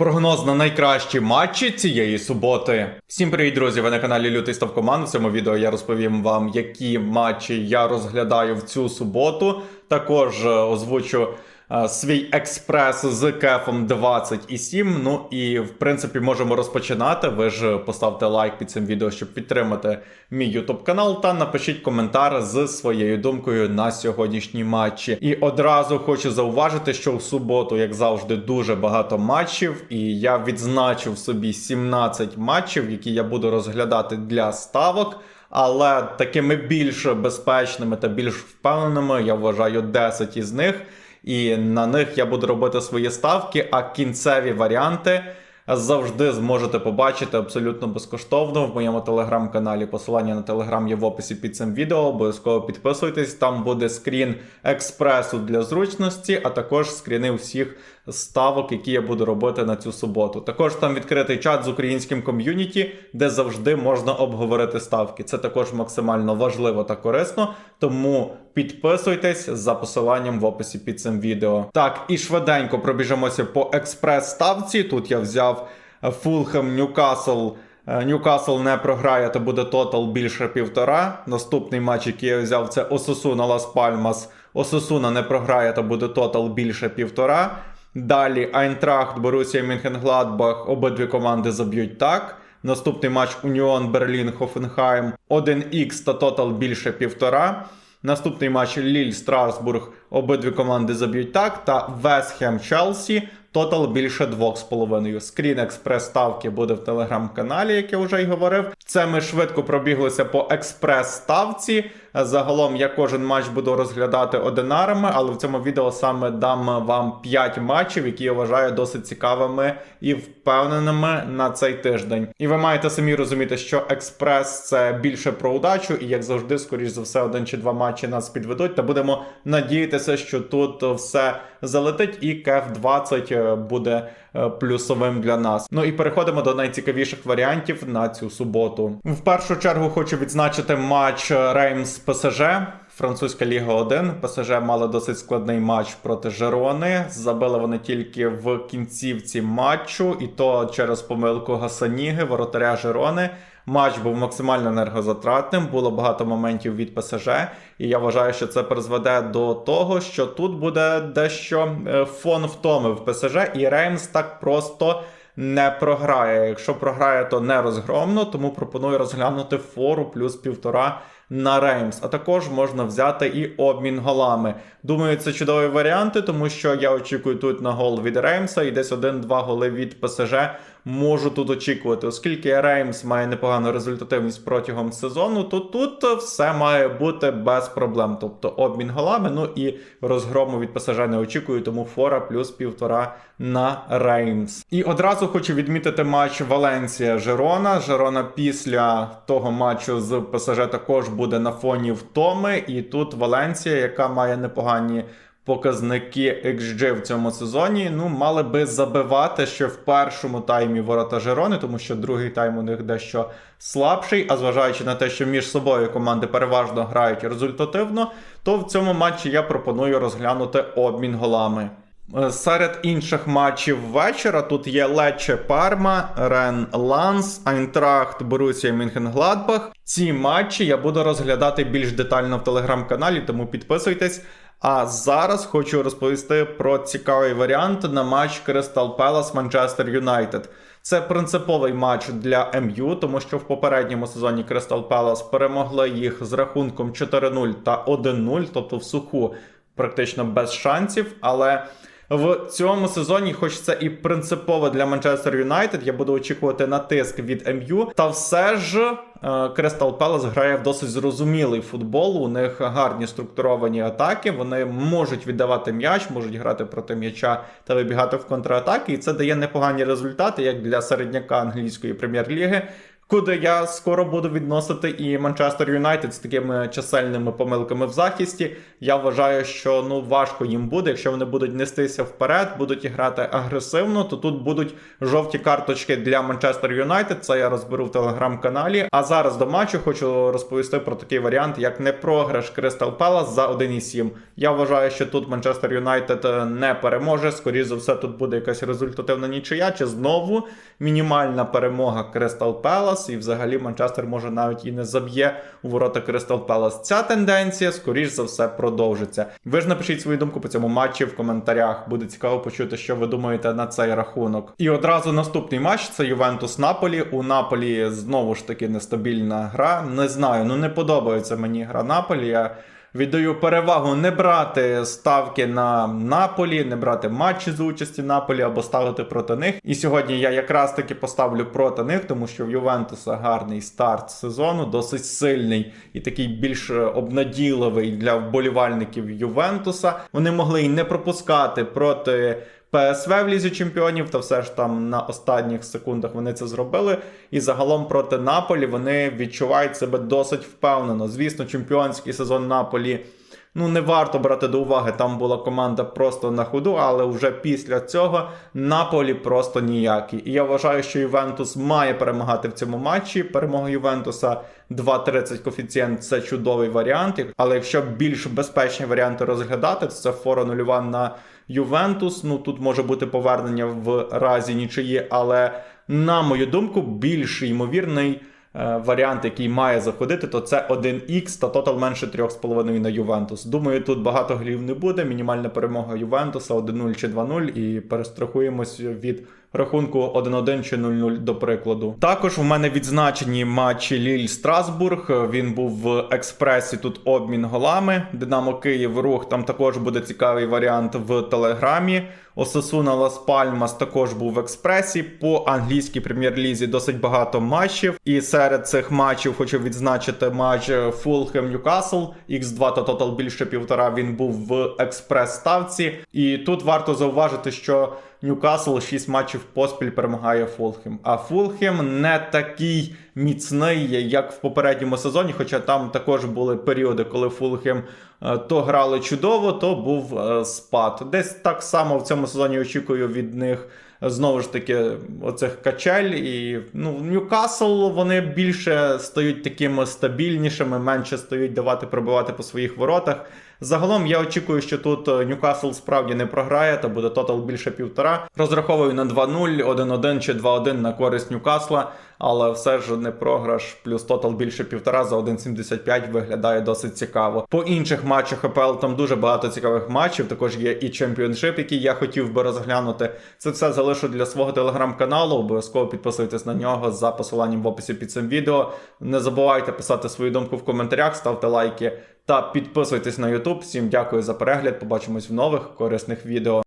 Прогноз на найкращі матчі цієї суботи. Всім привіт, друзі! Ви на каналі Лютий Став Команд. В цьому відео я розповім вам, які матчі я розглядаю в цю суботу. Також е, озвучу свій експрес з кефом 27. Ну і в принципі можемо розпочинати. Ви ж поставте лайк під цим відео, щоб підтримати мій YouTube канал, та напишіть коментар з своєю думкою на сьогоднішні матчі. І одразу хочу зауважити, що в суботу, як завжди, дуже багато матчів, і я відзначив собі 17 матчів, які я буду розглядати для ставок. Але такими більш безпечними та більш впевненими я вважаю 10 із них. І на них я буду робити свої ставки, а кінцеві варіанти завжди зможете побачити абсолютно безкоштовно в моєму телеграм-каналі. Посилання на телеграм є в описі під цим відео. Обов'язково підписуйтесь. Там буде скрін експресу для зручності, а також скріни всіх ставок, які я буду робити на цю суботу. Також там відкритий чат з українським ком'юніті, де завжди можна обговорити ставки. Це також максимально важливо та корисно. Тому підписуйтесь за посиланням в описі під цим відео. Так, і швиденько пробіжимося по експрес-ставці. Тут я взяв Фулхем Ньюкасл. Ньюкасл не програє, то буде тотал більше півтора. Наступний матч, який я взяв, це Ососуна Лас Пальмас. Ососуна не програє, то буде тотал більше півтора. Далі Айнтрахт, Борусія Мюнхенгладбах. Обидві команди заб'ють так. Наступний матч Уніон Берлін Хофенхайм 1х та тотал більше півтора. Наступний матч Ліль Страсбург. Обидві команди заб'ють так. Та Вестхем Челсі. Тотал більше 2,5. Скрін експрес ставки буде в телеграм-каналі, як я вже й говорив. Це ми швидко пробіглися по експрес-ставці. Загалом я кожен матч буду розглядати одинарами, але в цьому відео саме дам вам 5 матчів, які я вважаю досить цікавими і впевненими на цей тиждень. І ви маєте самі розуміти, що експрес це більше про удачу, і як завжди, скоріш за все, один чи два матчі нас підведуть. Та будемо надіятися, що тут все залетить, і кеф 20 буде плюсовим для нас. Ну і переходимо до найцікавіших варіантів на цю суботу. В першу чергу хочу відзначити матч Реймс ПСЖ. Французька Ліга 1. ПСЖ мали досить складний матч проти Жерони. Забили вони тільки в кінцівці матчу, і то через помилку Гасаніги, воротаря Жерони. Матч був максимально енергозатратним, було багато моментів від ПСЖ, і я вважаю, що це призведе до того, що тут буде дещо е, фон втоми в ПСЖ, і Реймс так просто не програє. Якщо програє, то не розгромно, тому пропоную розглянути фору плюс півтора на Реймс. А також можна взяти і обмін голами. Думаю, це чудові варіанти, тому що я очікую тут на гол від Реймса і десь один-два голи від ПСЖ можу тут очікувати. Оскільки Реймс має непогану результативність протягом сезону, то тут все має бути без проблем. Тобто обмін голами, ну і розгрому від ПСЖ не очікую, тому фора плюс півтора на Реймс. І одразу хочу відмітити матч Валенсія Жерона. Жерона після того матчу з ПСЖ також буде на фоні втоми. І тут Валенсія, яка має непогані. Показники XG в цьому сезоні ну мали би забивати ще в першому таймі ворота Жерони, тому що другий тайм у них дещо слабший. А зважаючи на те, що між собою команди переважно грають результативно, то в цьому матчі я пропоную розглянути обмін голами. Е, Серед інших матчів вечора тут є Лече Парма, Рен Ланс, Айнтрахт, Борусія Мюнхенгладбах. Ці матчі я буду розглядати більш детально в телеграм-каналі, тому підписуйтесь. А зараз хочу розповісти про цікавий варіант на матч Кристал Пелас Манчестер Юнайтед. Це принциповий матч для МЮ, тому що в попередньому сезоні Кристал Пелас перемогли їх з рахунком 4-0 та 1-0, тобто в суху практично без шансів. Але в цьому сезоні, хоч це і принципово для Манчестер Юнайтед, я буду очікувати на тиск від МЮ. Та все ж Кристал Пелес грає в досить зрозумілий футбол. У них гарні структуровані атаки. Вони можуть віддавати м'яч, можуть грати проти м'яча та вибігати в контратаки. І це дає непогані результати, як для середняка англійської прем'єр-ліги. Куди я скоро буду відносити і Манчестер Юнайтед з такими чисельними помилками в захисті. Я вважаю, що ну важко їм буде, якщо вони будуть нестися вперед, будуть грати агресивно, то тут будуть жовті карточки для Манчестер Юнайтед. Це я розберу в телеграм-каналі. А зараз до матчу хочу розповісти про такий варіант, як не програш Кристал Пелас за 1,7. Я вважаю, що тут Манчестер Юнайтед е, не переможе. Скоріше за все, тут буде якась результативна нічия, чи знову мінімальна перемога Кристал Пелас, і взагалі Манчестер може навіть і не заб'є у ворота Кристал Пелас. Ця тенденція, скоріш за все, продовжиться. Ви ж напишіть свою думку по цьому матчі в коментарях. Буде цікаво почути, що ви думаєте на цей рахунок. І одразу наступний матч це Ювентус Наполі. У Наполі знову ж таки нестабільна гра. Не знаю, ну не подобається мені гра Наполі. Я Віддаю перевагу не брати ставки на Наполі, не брати матчі з участі Наполі або ставити проти них. І сьогодні я якраз таки поставлю проти них, тому що в Ювентуса гарний старт сезону, досить сильний і такий більш е, обнадійливий для вболівальників Ювентуса. Вони могли й не пропускати проти. ПСВ в лізі чемпіонів, та все ж там на останніх секундах вони це зробили. І загалом проти Наполі вони відчувають себе досить впевнено. Звісно, чемпіонський сезон Наполі. Ну, не варто брати до уваги, там була команда просто на ходу, але вже після цього Наполі просто ніякий. І я вважаю, що Ювентус має перемагати в цьому матчі. Перемога Ювентуса 2.30 коефіцієнт це чудовий варіант. Але якщо більш безпечні варіанти розглядати, то це фора нульова на Ювентус. Ну тут може бути повернення в разі нічиї, але на мою думку, більш ймовірний. Е, Варіант, який має заходити, то це 1х та тотал менше 3,5 на Ювентус. Думаю, тут багато голів не буде. Мінімальна перемога Ювентуса 1-0 чи 2-0, і перестрахуємось від рахунку 1-1 чи 0-0 до прикладу. Також в мене відзначені матчі Ліль Страсбург. Він був в експресі. Тут обмін голами. Динамо Київ рух. Там також буде цікавий варіант в телеграмі. Осасуна Лас Пальмас також був в експресі. По англійській прем'єр-лізі досить багато матчів. І серед цих матчів хочу відзначити матч Фулхем Ньюкасл. X2 та тотал більше півтора. Він був в експрес-ставці. І тут варто зауважити, що Ньюкасл 6 матчів поспіль перемагає Фулхем. А Фулхем не такий міцний, як в попередньому сезоні, хоча там також були періоди, коли Фулхем е, то грали чудово, то був е, спад. Десь так само в цьому сезоні очікую від них. Знову ж таки, оцих качель і ну, Ньюкасл вони більше стають такими стабільнішими, менше стають давати пробивати по своїх воротах. Загалом я очікую, що тут е, Ньюкасл справді не програє, та буде тотал більше півтора. Розраховую на 2-0, 1-1 чи 2-1 на користь Ньюкасла, але все ж не програш, плюс тотал більше півтора за 1,75 виглядає досить цікаво. По інших матчах АПЛ там дуже багато цікавих матчів. Також є і чемпіоншип, який я хотів би розглянути. Це все залишу для свого телеграм-каналу. Обов'язково підписуйтесь на нього за посиланням в описі під цим відео. Не забувайте писати свою думку в коментарях, ставте лайки та підписуйтесь на YouTube. Всім дякую за перегляд. Побачимось в нових корисних відео.